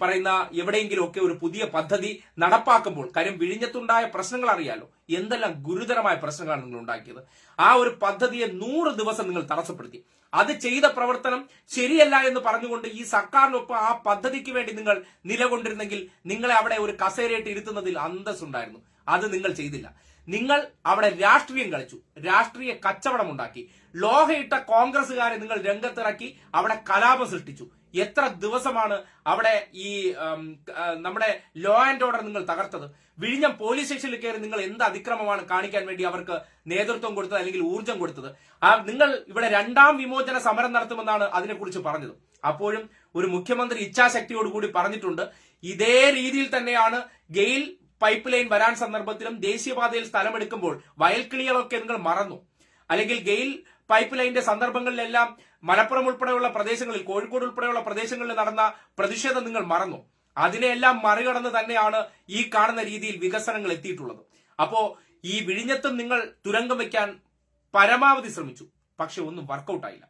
പറയുന്ന എവിടെയെങ്കിലും ഒക്കെ ഒരു പുതിയ പദ്ധതി നടപ്പാക്കുമ്പോൾ കാര്യം വിഴിഞ്ഞത്തുണ്ടായ പ്രശ്നങ്ങൾ അറിയാലോ? എന്തെല്ലാം ഗുരുതരമായ പ്രശ്നങ്ങളാണ് നിങ്ങൾ ഉണ്ടാക്കിയത്? ആ ഒരു പദ്ധതിയെ നൂറ് ദിവസം നിങ്ങൾ തടസ്സപ്പെടുത്തി. അത് ചെയ്ത പ്രവർത്തനം ശരിയല്ല എന്ന് പറഞ്ഞുകൊണ്ട് ഈ സർക്കാരിനൊപ്പം ആ പദ്ധതിക്ക് വേണ്ടി നിങ്ങൾ നിലകൊണ്ടിരുന്നെങ്കിൽ നിങ്ങളെ അവിടെ ഒരു കസേരയിട്ട് ഇരുത്തുന്നതിൽ അന്തസ്സുണ്ടായിരുന്നു. അത് നിങ്ങൾ ചെയ്തില്ല. നിങ്ങൾ അവിടെ രാഷ്ട്രീയം കളിച്ചു. രാഷ്ട്രീയ കച്ചവടം ഉണ്ടാക്കി. ലോഹയിട്ട കോൺഗ്രസുകാരെ നിങ്ങൾ രംഗത്തിറക്കി അവിടെ കലാപം സൃഷ്ടിച്ചു. എത്ര ദിവസമാണ് അവിടെ ഈ നമ്മുടെ ലോ ആൻഡ് ഓർഡർ നിങ്ങൾ തകർത്തത്? വിഴിഞ്ഞം പോലീസ് സ്റ്റേഷനിൽ കയറി നിങ്ങൾ എന്ത് അതിക്രമമാണ് കാണിക്കാൻ വേണ്ടി അവർക്ക് നേതൃത്വം കൊടുത്തത് അല്ലെങ്കിൽ ഊർജം കൊടുത്തത്? ആ നിങ്ങൾ ഇവിടെ രണ്ടാം വിമോചന സമരം നടത്തുമെന്നാണ് അതിനെക്കുറിച്ച് പറഞ്ഞത്. അപ്പോഴും ഒരു മുഖ്യമന്ത്രി ഇച്ഛാശക്തിയോടുകൂടി പറഞ്ഞിട്ടുണ്ട്. ഇതേ രീതിയിൽ തന്നെയാണ് ഗെയിൽ പൈപ്പ് ലൈൻ വരാൻ സന്ദർഭത്തിലും ദേശീയപാതയിൽ സ്ഥലമെടുക്കുമ്പോൾ വയൽക്കിളികളൊക്കെ നിങ്ങൾ മറന്നു. അല്ലെങ്കിൽ ഗെയിൽ പൈപ്പ് ലൈനിന്റെ സന്ദർഭങ്ങളിലെല്ലാം മലപ്പുറം ഉൾപ്പെടെയുള്ള പ്രദേശങ്ങളിൽ കോഴിക്കോട് ഉൾപ്പെടെയുള്ള പ്രദേശങ്ങളിൽ നടന്ന പ്രതിഷേധം നിങ്ങൾ മറന്നു. അതിനെയെല്ലാം മറികടന്ന് തന്നെയാണ് ഈ കാണുന്ന രീതിയിൽ വികസനങ്ങൾ എത്തിയിട്ടുള്ളത്. അപ്പോ ഈ വിഴിഞ്ഞത്തും നിങ്ങൾ തുരങ്കം വയ്ക്കാൻ പരമാവധി ശ്രമിച്ചു. പക്ഷെ ഒന്നും വർക്കൗട്ടായില്ല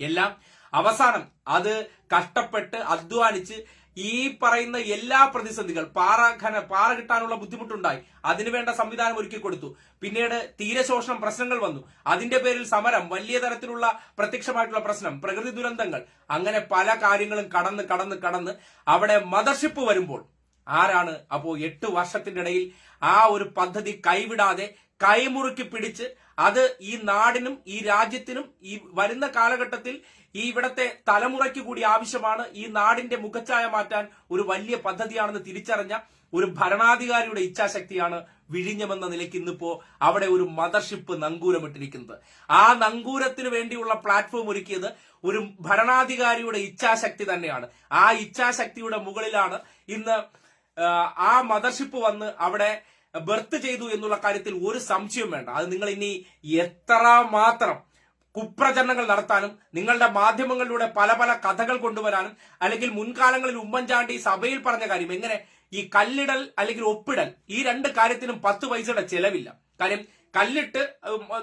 എല്ലാം അവസാനം അത് കഷ്ടപ്പെട്ട് അധ്വാനിച്ച് ഈ പറയുന്ന എല്ലാ പ്രതിസന്ധികൾ പാറ ഖന പാറ കിട്ടാനുള്ള ബുദ്ധിമുട്ടുണ്ടായി. അതിനുവേണ്ട സംവിധാനം ഒരുക്കി കൊടുത്തു. പിന്നീട് തീരശോഷണം പ്രശ്നങ്ങൾ വന്നു. അതിന്റെ പേരിൽ സമരം വലിയ തരത്തിലുള്ള പ്രത്യക്ഷമായിട്ടുള്ള പ്രശ്നം പ്രകൃതി ദുരന്തങ്ങൾ. അങ്ങനെ പല കാര്യങ്ങളും കടന്ന് കടന്ന് കടന്ന് അവിടെ മദർഷിപ്പ് വരുമ്പോൾ ആരാണ് അപ്പോ എട്ട് വർഷത്തിനിടയിൽ ആ ഒരു പദ്ധതി കൈവിടാതെ കൈമുറുക്കി പിടിച്ച് അത് ഈ നാടിനും ഈ രാജ്യത്തിനും ഈ വരുന്ന കാലഘട്ടത്തിൽ ഈ ഇവിടത്തെ തലമുറയ്ക്ക് കൂടി ആവശ്യമാണ് ഈ നാടിന്റെ മുഖച്ഛായ മാറ്റാൻ ഒരു വലിയ പദ്ധതിയാണെന്ന് തിരിച്ചറിഞ്ഞ ഒരു ഭരണാധികാരിയുടെ ഇച്ഛാശക്തിയാണ് വിഴിഞ്ഞമെന്ന നിലയ്ക്ക് ഇന്നിപ്പോ അവിടെ ഒരു മദർഷിപ്പ് നങ്കൂരമിട്ടിരിക്കുന്നത് ആ നങ്കൂരത്തിന് വേണ്ടിയുള്ള പ്ലാറ്റ്ഫോം ഒരുക്കിയത് ഒരു ഭരണാധികാരിയുടെ ഇച്ഛാശക്തി തന്നെയാണ്. ആ ഇച്ഛാശക്തിയുടെ മുകളിലാണ് ഇന്ന് ആ, മദർഷിപ്പ് വന്ന് അവിടെ ബർത്ത് ചെയ്തു എന്നുള്ള കാര്യത്തിൽ ഒരു സംശയം വേണ്ട. അത് നിങ്ങൾ ഇനി എത്ര മാത്രം കുപ്രചരണങ്ങൾ നടത്താനും നിങ്ങളുടെ മാധ്യമങ്ങളിലൂടെ പല പല കഥകൾ കൊണ്ടുവരാനും അല്ലെങ്കിൽ മുൻകാലങ്ങളിൽ ഉമ്മൻചാണ്ടി സഭയിൽ പറഞ്ഞ കാര്യം എങ്ങനെ ഈ കല്ലിടൽ അല്ലെങ്കിൽ ഒപ്പിടൽ ഈ രണ്ട് കാര്യത്തിനും പത്ത് പൈസയുടെ ചെലവില്ല. കാര്യം കല്ലിട്ട്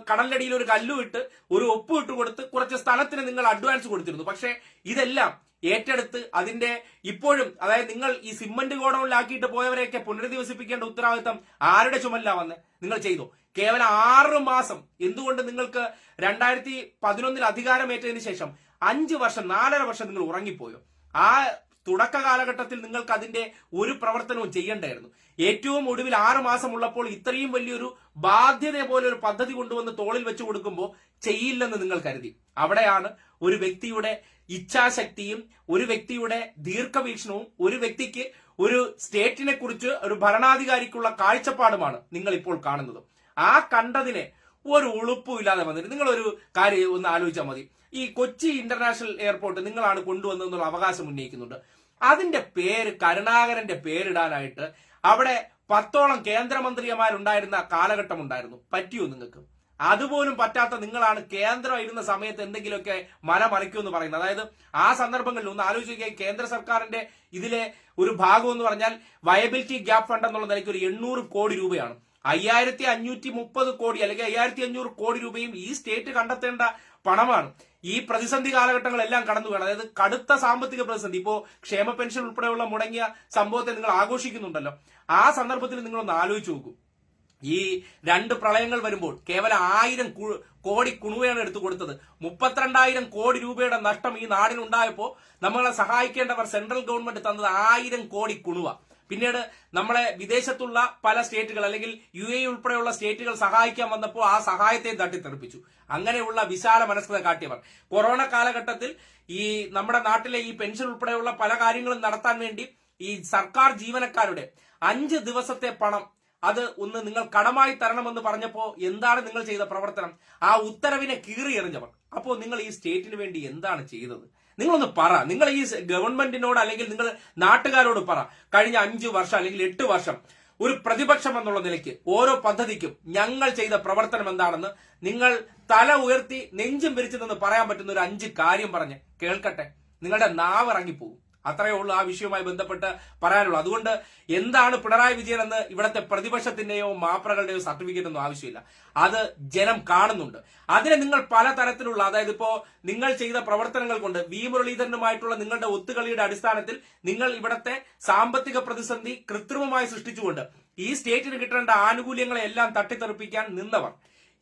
കടലടിയിൽ ഒരു കല്ലു ഇട്ട് ഒരു ഒപ്പ് ഇട്ട് കൊടുത്ത് കുറച്ച് സ്ഥലത്തിന് നിങ്ങൾ അഡ്വാൻസ് കൊടുത്തിരുന്നു. പക്ഷേ ഇതെല്ലാം ഏറ്റെടുത്ത് അതിന്റെ ഇപ്പോഴും അതായത് നിങ്ങൾ ഈ സിമന്റ് ഗോഡൌണിലാക്കിയിട്ട് പോയവരെയൊക്കെ പുനരധിവസിപ്പിക്കേണ്ട ഉത്തരവാദിത്തം ആരുടെ ചുമലിലാ വന്ന് നിങ്ങൾ ചെയ്തു? കേവലം ആറ് മാസം എന്തുകൊണ്ട് നിങ്ങൾക്ക് രണ്ടായിരത്തി പതിനൊന്നിൽ അധികാരമേറ്റതിന് ശേഷം അഞ്ച് വർഷം നാലര വർഷം നിങ്ങൾ ഉറങ്ങിപ്പോയോ? ആ തുടക്ക കാലഘട്ടത്തിൽ നിങ്ങൾക്ക് അതിന്റെ ഒരു പ്രവർത്തനവും ചെയ്യേണ്ടായിരുന്നു. ഏറ്റവും ഒടുവിൽ ആറ് മാസം ഉള്ളപ്പോൾ ഇത്രയും വലിയൊരു ബാധ്യത പോലെ ഒരു പദ്ധതി കൊണ്ടുവന്ന് തോളിൽ വെച്ചു കൊടുക്കുമ്പോൾ ചെയ്യില്ലെന്ന് നിങ്ങൾ കരുതി. അവിടെയാണ് ഒരു വ്യക്തിയുടെ ഇച്ഛാശക്തിയും ഒരു വ്യക്തിയുടെ ദീർഘവീക്ഷണവും ഒരു വ്യക്തിക്ക് ഒരു സ്റ്റേറ്റിനെ കുറിച്ച് ഒരു ഭരണാധികാരിക്കുള്ള കാഴ്ചപ്പാടുമാണ് നിങ്ങൾ ഇപ്പോൾ കാണുന്നത്. ആ കണ്ടതിനെ ഒരു ഉളുപ്പും ഇല്ലാതെ വന്നിട്ട് നിങ്ങൾ ഒരു കാര്യം ഒന്ന് ആലോചിച്ചാൽ മതി. ഈ കൊച്ചി ഇന്റർനാഷണൽ എയർപോർട്ട് നിങ്ങളാണ് കൊണ്ടുവന്നതെന്നുള്ള അവകാശം ഉന്നയിക്കുന്നുണ്ട്. അതിന്റെ പേര് കരുണാകരന്റെ പേരിടാനായിട്ട് അവിടെ പത്തോളം കേന്ദ്രമന്ത്രിമാരുണ്ടായിരുന്ന കാലഘട്ടം ഉണ്ടായിരുന്നു പറ്റിയോ നിങ്ങൾക്ക്? അതുപോലും പറ്റാത്ത നിങ്ങളാണ് കേന്ദ്രം ഇരുന്ന സമയത്ത് എന്തെങ്കിലുമൊക്കെ മല എന്ന് പറയുന്നത്. അതായത് ആ സന്ദർഭങ്ങളിൽ ഒന്ന് ആലോചിക്കുക കേന്ദ്ര സർക്കാരിന്റെ ഇതിലെ ഒരു ഭാഗം എന്ന് പറഞ്ഞാൽ വയബിലിറ്റി ഗ്യാപ് ഫണ്ട് എന്നുള്ള നിലയ്ക്ക് ഒരു എണ്ണൂറ് കോടി രൂപയാണ്. അയ്യായിരത്തി അഞ്ഞൂറ്റി മുപ്പത് കോടി അല്ലെങ്കിൽ അയ്യായിരത്തി അഞ്ഞൂറ് കോടി രൂപയും ഈ സ്റ്റേറ്റ് കണ്ടെത്തേണ്ട പണമാണ്. ഈ പ്രതിസന്ധി കാലഘട്ടങ്ങളെല്ലാം കടന്നു വേണം അതായത് കടുത്ത സാമ്പത്തിക പ്രതിസന്ധി. ഇപ്പോ ക്ഷേമ പെൻഷൻ ഉൾപ്പെടെയുള്ള മുടങ്ങിയ സംഭവത്തെ നിങ്ങൾ ആഘോഷിക്കുന്നുണ്ടല്ലോ. ആ സന്ദർഭത്തിൽ നിങ്ങളൊന്ന് ആലോചിച്ച് നോക്കൂ. ഈ രണ്ട് പ്രളയങ്ങൾ വരുമ്പോൾ കേവലം ആയിരം കോടി കുണുവയാണ് എടുത്തു കൊടുത്തത്. മുപ്പത്തിരണ്ടായിരം കോടി രൂപയുടെ നഷ്ടം ഈ നാടിനുണ്ടായപ്പോൾ നമ്മളെ സഹായിക്കേണ്ടവർ സെൻട്രൽ ഗവൺമെന്റ് തന്നത് ആയിരം കോടി കുണുവ. പിന്നീട് നമ്മളെ വിദേശത്തുള്ള പല സ്റ്റേറ്റുകൾ അല്ലെങ്കിൽ യു എ ഉൾപ്പെടെയുള്ള സ്റ്റേറ്റുകൾ സഹായിക്കാൻ വന്നപ്പോൾ ആ സഹായത്തെ തട്ടിത്തെറിപ്പിച്ചു. അങ്ങനെയുള്ള വിശാല മനസ്കത കാട്ടിയവർ. കൊറോണ കാലഘട്ടത്തിൽ ഈ നമ്മുടെ നാട്ടിലെ ഈ പെൻഷൻ ഉൾപ്പെടെയുള്ള പല കാര്യങ്ങളും നടത്താൻ വേണ്ടി ഈ സർക്കാർ ജീവനക്കാരുടെ അഞ്ച് ദിവസത്തെ പണം അത് ഒന്ന് നിങ്ങൾ കടമായി തരണമെന്ന് പറഞ്ഞപ്പോ എന്താണ് നിങ്ങൾ ചെയ്ത പ്രവർത്തനം? ആ ഉത്തരവിനെ കീറി എറിഞ്ഞവർ. അപ്പോൾ നിങ്ങൾ ഈ സ്റ്റേറ്റിന് വേണ്ടി എന്താണ് ചെയ്തത്? നിങ്ങളൊന്ന് പറ. നിങ്ങൾ ഈ ഗവൺമെന്റിനോട് അല്ലെങ്കിൽ നിങ്ങൾ നാട്ടുകാരോട് പറ. കഴിഞ്ഞ അഞ്ചു വർഷം അല്ലെങ്കിൽ എട്ട് വർഷം ഒരു പ്രതിപക്ഷം എന്നുള്ള നിലയ്ക്ക് ഓരോ പദ്ധതിക്കും ഞങ്ങൾ ചെയ്ത പ്രവർത്തനം എന്താണെന്ന് നിങ്ങൾ തല ഉയർത്തി നെഞ്ചും പിരിച്ചു നിന്ന് പറയാൻ പറ്റുന്ന ഒരു അഞ്ച് കാര്യം പറഞ്ഞ് കേൾക്കട്ടെ. നിങ്ങളുടെ നാവ് ഇറങ്ങിപ്പോകും. അത്രയേ ഉള്ളൂ ആ വിഷയവുമായി ബന്ധപ്പെട്ട് പറയാനുള്ളൂ. അതുകൊണ്ട് എന്താണ് പിണറായി വിജയൻ എന്ന് ഇവിടുത്തെ പ്രതിപക്ഷത്തിന്റെയോ മാപ്രകളുടെയോ സർട്ടിഫിക്കറ്റ് ഒന്നും ആവശ്യമില്ല. അത് ജനം കാണുന്നുണ്ട്. അതിനെ നിങ്ങൾ പല തരത്തിലുള്ള അതായത് ഇപ്പോ നിങ്ങൾ ചെയ്ത പ്രവർത്തനങ്ങൾ കൊണ്ട് വി മുരളീധരനുമായിട്ടുള്ള നിങ്ങളുടെ ഒത്തുകളിയുടെ അടിസ്ഥാനത്തിൽ നിങ്ങൾ ഇവിടത്തെ സാമ്പത്തിക പ്രതിസന്ധി കൃത്രിമമായി സൃഷ്ടിച്ചുകൊണ്ട് ഈ സ്റ്റേറ്റിന് കിട്ടേണ്ട ആനുകൂല്യങ്ങളെ എല്ലാം തട്ടിത്തെറിപ്പിക്കാൻ നിന്നവർ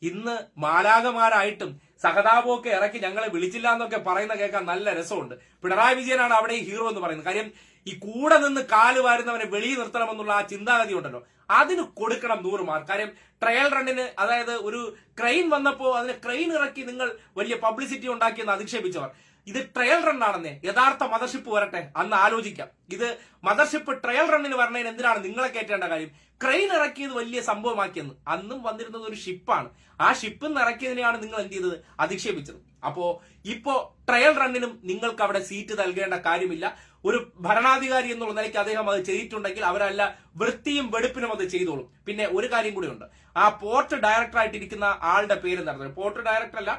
ഇന്ന് മാലാകമാരായിട്ടും സഹതാപമൊക്കെ ഇറക്കി ഞങ്ങളെ വിളിച്ചില്ല എന്നൊക്കെ പറയുന്ന കേൾക്കാൻ നല്ല രസമുണ്ട്. പിണറായി വിജയനാണ് അവിടെ ഹീറോ എന്ന് പറയുന്നത്. കാര്യം ഈ കൂടെ നിന്ന് കാൽ വാരുന്നവനെ വെളിയിൽ നിർത്തണമെന്നുള്ള ആ ചിന്താഗതി ഉണ്ടല്ലോ. അതിന് കൊടുക്കണം നൂറ് മാർക്ക്. കാര്യം ട്രയൽ റണ്ണിന് അതായത് ഒരു ക്രെയിൻ വന്നപ്പോൾ അതിന് ക്രെയിൻ ഇറക്കി നിങ്ങൾ വലിയ പബ്ലിസിറ്റി ഉണ്ടാക്കിയെന്ന് അധിക്ഷേപിച്ചവർ. ഇത് ട്രയൽ റണ്ണാണെന്നേ യഥാർത്ഥ മദർഷിപ്പ് വരട്ടെ. അന്ന് ആലോചിക്കാം. ഇത് മദർഷിപ്പ് ട്രയൽ റണ്ണിന് വരണേന് എന്തിനാണ് നിങ്ങളെ കയറ്റേണ്ട കാര്യം? ക്രെയിൻ ഇറക്കിയത് വലിയ സംഭവമാക്കിയെന്ന്. അന്നും വന്നിരുന്നത് ഒരു ഷിപ്പാണ് ആ ഷിപ്പ് നിറക്കിയതിനെയാണ് നിങ്ങൾ എന്ത് ചെയ്തത്? അധിക്ഷേപിച്ചത്. അപ്പോ ഇപ്പോ ട്രയൽ റണ്ണിനും നിങ്ങൾക്ക് അവിടെ സീറ്റ് നൽകേണ്ട കാര്യമില്ല. ഒരു ഭരണാധികാരി എന്നുള്ള നിലയ്ക്ക് അദ്ദേഹം അത് ചെയ്തിട്ടുണ്ടെങ്കിൽ അവരല്ല വൃത്തിയും വെടുപ്പിനും അത് ചെയ്തോളും. പിന്നെ ഒരു കാര്യം കൂടി ഉണ്ട് ആ പോർട്ട് ഡയറക്ടർ ആയിട്ടിരിക്കുന്ന ആളുടെ പേര് നടന്നത് പോർട്ട് ഡയറക്ടർ അല്ല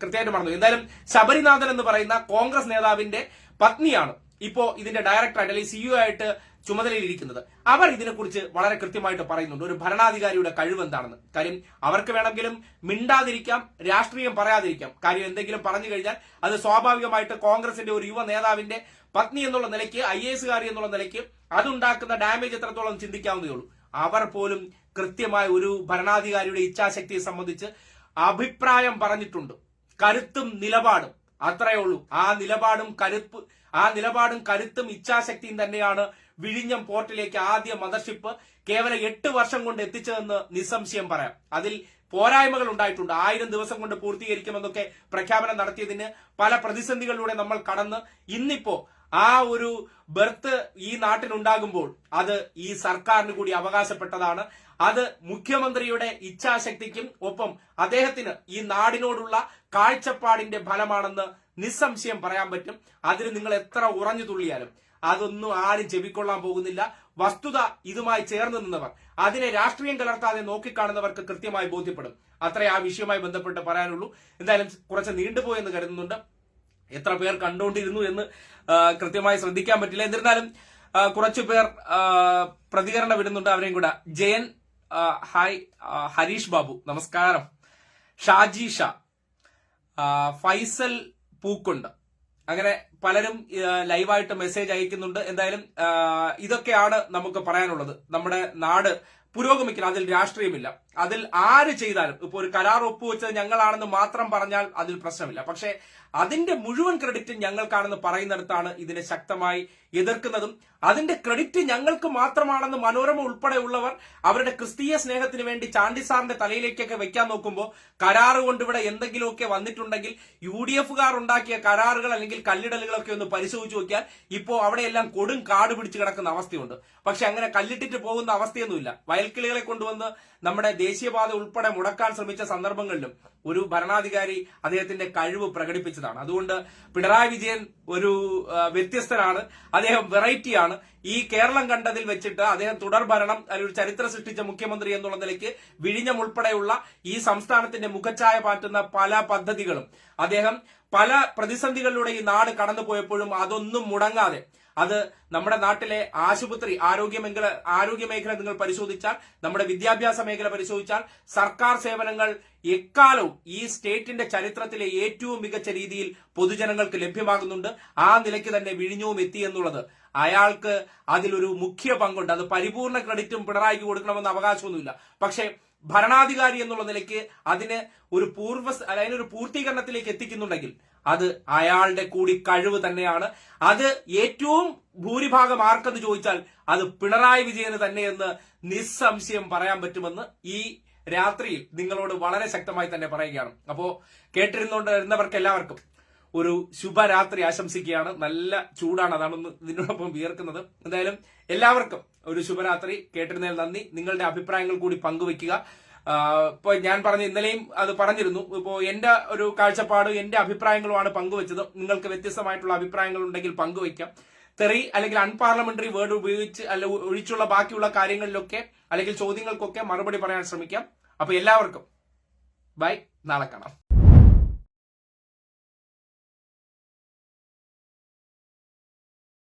കൃത്യമായിട്ട് മറന്നു എന്തായാലും ശബരിനാഥൻ എന്ന് പറയുന്ന കോൺഗ്രസ് നേതാവിന്റെ പത്നിയാണ്. ഇപ്പോ ഇതിന്റെ ഡയറക്ടറായിട്ട് അല്ലെങ്കിൽ സിഇഒ ആയിട്ട് ചുമതലയിലിരിക്കുന്നത്. അവർ ഇതിനെക്കുറിച്ച് വളരെ കൃത്യമായിട്ട് പറയുന്നുണ്ട്. ഒരു ഭരണാധികാരിയുടെ കഴിവ് എന്താണെന്ന് കാര്യം അവർക്ക് വേണമെങ്കിലും മിണ്ടാതിരിക്കാം രാഷ്ട്രീയം പറയാതിരിക്കാം. കാര്യം എന്തെങ്കിലും പറഞ്ഞു കഴിഞ്ഞാൽ അത് സ്വാഭാവികമായിട്ട് കോൺഗ്രസിന്റെ ഒരു യുവ നേതാവിന്റെ പത്നി എന്നുള്ള നിലയ്ക്ക് ഐ എസുകാരി എന്നുള്ള നിലയ്ക്ക് അതുണ്ടാക്കുന്ന ഡാമേജ് എത്രത്തോളം ചിന്തിക്കാവുന്നേ ഉള്ളൂ. അവർ പോലും കൃത്യമായ ഒരു ഭരണാധികാരിയുടെ ഇച്ഛാശക്തിയെ സംബന്ധിച്ച് അഭിപ്രായം പറഞ്ഞിട്ടുണ്ട്. കരുത്തും നിലപാടും. അത്രയേ ഉള്ളൂ. ആ നിലപാടും കരുപ്പ് ആ നിലപാടും കരുത്തും ഇച്ഛാശക്തിയും തന്നെയാണ് വിഴിഞ്ഞം പോർട്ടിലേക്ക് ആദ്യ മദർഷിപ്പ് കേവലം എട്ട് വർഷം കൊണ്ട് എത്തിച്ചതെന്ന് നിസ്സംശയം പറയാം. അതിൽ പോരായ്മകൾ ഉണ്ടായിട്ടുണ്ട്. ആയിരം ദിവസം കൊണ്ട് പൂർത്തീകരിക്കുമെന്നൊക്കെ പ്രഖ്യാപനം നടത്തിയതിന് പല പ്രതിസന്ധികളിലൂടെ നമ്മൾ കടന്ന് ഇന്നിപ്പോ ആ ഒരു ബർത്ത് ഈ നാട്ടിലുണ്ടാകുമ്പോൾ അത് ഈ സർക്കാരിന് കൂടി അവകാശപ്പെട്ടതാണ്. അത് മുഖ്യമന്ത്രിയുടെ ഇച്ഛാശക്തിക്കും ഒപ്പം അദ്ദേഹത്തിന് ഈ നാടിനോടുള്ള കാഴ്ചപ്പാടിന്റെ ഫലമാണെന്ന് നിസ്സംശയം പറയാൻ പറ്റും. അതിന് നിങ്ങൾ എത്ര ഉറഞ്ഞു തുള്ളിയാലും. അതൊന്നും ആരും ചെവിക്കൊള്ളാൻ പോകുന്നില്ല. വസ്തുത ഇതുമായി ചേർന്ന് നിന്നവർ അതിനെ രാഷ്ട്രീയം കലർത്താതെ നോക്കിക്കാണുന്നവർക്ക് കൃത്യമായി ബോധ്യപ്പെടും. അത്രേ ആ വിഷയവുമായി ബന്ധപ്പെട്ട് പറയാനുള്ളൂ. എന്തായാലും കുറച്ച് നീണ്ടുപോയെന്ന് കരുതുന്നുണ്ട്. എത്ര പേർ കണ്ടുകൊണ്ടിരുന്നു എന്ന് കൃത്യമായി ശ്രദ്ധിക്കാൻ പറ്റില്ല. എന്നിരുന്നാലും കുറച്ചു പേർ പ്രതികരണം വിടുന്നുണ്ട് അവരെയും കൂടെ. ജയൻ ഹായ് ഹരീഷ് ബാബു നമസ്കാരം. ഷാജി ഷാ ഫൈസൽ പൂക്കുണ്ട്. അങ്ങനെ പലരും ലൈവായിട്ട് മെസ്സേജ് അയക്കുന്നുണ്ട്. എന്തായാലും ഇതൊക്കെയാണ് നമുക്ക് പറയാനുള്ളത്. നമ്മുടെ നാട് പുരോഗമിക്കണം. അതിൽ രാഷ്ട്രീയമില്ല. അതിൽ ആര് ചെയ്താലും ഇപ്പൊ ഒരു കരാർ ഒപ്പുവെച്ചത് ഞങ്ങളാണെന്ന് മാത്രം പറഞ്ഞാൽ അതിൽ പ്രശ്നമില്ല. പക്ഷേ അതിന്റെ മുഴുവൻ ക്രെഡിറ്റ് ഞങ്ങൾക്കാണെന്ന് പറയുന്നിടത്താണ് ഇതിനെ ശക്തമായി എതിർക്കുന്നതും. അതിന്റെ ക്രെഡിറ്റ് ഞങ്ങൾക്ക് മാത്രമാണെന്ന് മനോരമ ഉൾപ്പെടെയുള്ളവർ അവരുടെ ക്രിസ്തീയ സ്നേഹത്തിന് വേണ്ടി ചാണ്ടി സാറിന്റെ തലയിലേക്കൊക്കെ വെക്കാൻ നോക്കുമ്പോൾ കരാർ കൊണ്ട് ഇവിടെ എന്തെങ്കിലുമൊക്കെ വന്നിട്ടുണ്ടെങ്കിൽ യു ഡി എഫുകാർ ഉണ്ടാക്കിയ കരാറുകൾ അല്ലെങ്കിൽ കല്ലിടലുകളൊക്കെ ഒന്ന് പരിശോധിച്ച് നോക്കിയാൽ ഇപ്പോൾ അവിടെയെല്ലാം കൊടും കാട് പിടിച്ച് കിടക്കുന്ന അവസ്ഥയുണ്ട്. പക്ഷെ അങ്ങനെ കല്ലിട്ടിട്ട് പോകുന്ന അവസ്ഥയൊന്നുമില്ല. വയൽക്കിളികളെ കൊണ്ടുവന്ന് നമ്മുടെ ദേശീയപാത ഉൾപ്പെടെ മുടക്കാൻ ശ്രമിച്ച സന്ദർഭങ്ങളിലും ഒരു ഭരണാധികാരി അദ്ദേഹത്തിന്റെ കഴിവ് പ്രകടിപ്പിച്ചതാണ്. അതുകൊണ്ട് പിണറായി വിജയൻ ഒരു വ്യത്യസ്തനാണ്. അദ്ദേഹം വെറൈറ്റിയാണ്. ഈ കേരളം കണ്ടതിൽ വെച്ചിട്ട് അദ്ദേഹം തുടർ ഭരണം ഒരു ചരിത്രം സൃഷ്ടിച്ച മുഖ്യമന്ത്രി എന്നുള്ള നിലയ്ക്ക് വിഴിഞ്ഞം ഉൾപ്പെടെയുള്ള ഈ സംസ്ഥാനത്തിന്റെ മുഖച്ഛായ പാറ്റുന്ന പല പദ്ധതികളും. അദ്ദേഹം പല പ്രതിസന്ധികളിലൂടെ ഈ നാട് കടന്നുപോയപ്പോഴും അതൊന്നും മുടങ്ങാതെ അത് നമ്മുടെ നാട്ടിലെ ആശുപത്രി ആരോഗ്യ മേഖല ആരോഗ്യ മേഖല നിങ്ങൾ പരിശോധിച്ചാൽ നമ്മുടെ വിദ്യാഭ്യാസ മേഖല പരിശോധിച്ചാൽ സർക്കാർ സേവനങ്ങൾ എക്കാലവും ഈ സ്റ്റേറ്റിന്റെ ചരിത്രത്തിലെ ഏറ്റവും മികച്ച രീതിയിൽ പൊതുജനങ്ങൾക്ക് ലഭ്യമാകുന്നുണ്ട്. ആ നിലയ്ക്ക് തന്നെ വിഴിഞ്ഞവും എത്തി എന്നുള്ളത്. അയാൾക്ക് അതിലൊരു മുഖ്യ പങ്കുണ്ട്. അത് പരിപൂർണ ക്രെഡിറ്റും പിണറായിക്ക് കൊടുക്കണമെന്ന് അവകാശമൊന്നുമില്ല. പക്ഷേ ഭരണാധികാരി എന്നുള്ള നിലയ്ക്ക് അതിന് ഒരു പൂർവ ഒരു പൂർത്തീകരണത്തിലേക്ക് എത്തിക്കുന്നുണ്ടെങ്കിൽ അത് അയാളുടെ കൂടി കഴിവ് തന്നെയാണ്. അത് ഏറ്റവും ഭൂരിഭാഗം ആർക്കെന്ന് ചോദിച്ചാൽ അത് പിണറായി വിജയന് തന്നെയെന്ന് നിസ്സംശയം പറയാൻ പറ്റുമെന്ന് ഈ രാത്രിയിൽ നിങ്ങളോട് വളരെ ശക്തമായി തന്നെ പറയുകയാണ്. അപ്പോ കേട്ടിരുന്നോണ്ട് വരുന്നവർക്ക് എല്ലാവർക്കും ഒരു ശുഭരാത്രി ആശംസിക്കുകയാണ്. നല്ല ചൂടാണ് അതാണ് ഇതിനോടൊപ്പം വിയർക്കുന്നത്. എന്തായാലും എല്ലാവർക്കും ഒരു ശുഭരാത്രി. കേട്ടിരുന്നതിൽ നന്ദി. നിങ്ങളുടെ അഭിപ്രായങ്ങൾ കൂടി പങ്കുവെക്കുക ഇപ്പോൾ ഞാൻ പറഞ്ഞ ഇന്നലെയും അത് പറഞ്ഞിരുന്നു. ഇപ്പോ എന്റെ ഒരു കാഴ്ചപ്പാട് എന്റെ അഭിപ്രായങ്ങളുമാണ് പങ്കുവച്ചത്. നിങ്ങൾക്ക് വ്യത്യസ്തമായിട്ടുള്ള അഭിപ്രായങ്ങൾ ഉണ്ടെങ്കിൽ പങ്കുവയ്ക്കാം. തെറി അല്ലെങ്കിൽ അൺപാർലമെന്ററി വേർഡ് ഉപയോഗിച്ച് അല്ല ഒഴിച്ചുള്ള ബാക്കിയുള്ള കാര്യങ്ങളിലൊക്കെ അല്ലെങ്കിൽ ചോദ്യങ്ങൾക്കൊക്കെ മറുപടി പറയാൻ ശ്രമിക്കാം. അപ്പൊ എല്ലാവർക്കും ബൈ. നാളെ കാണാം.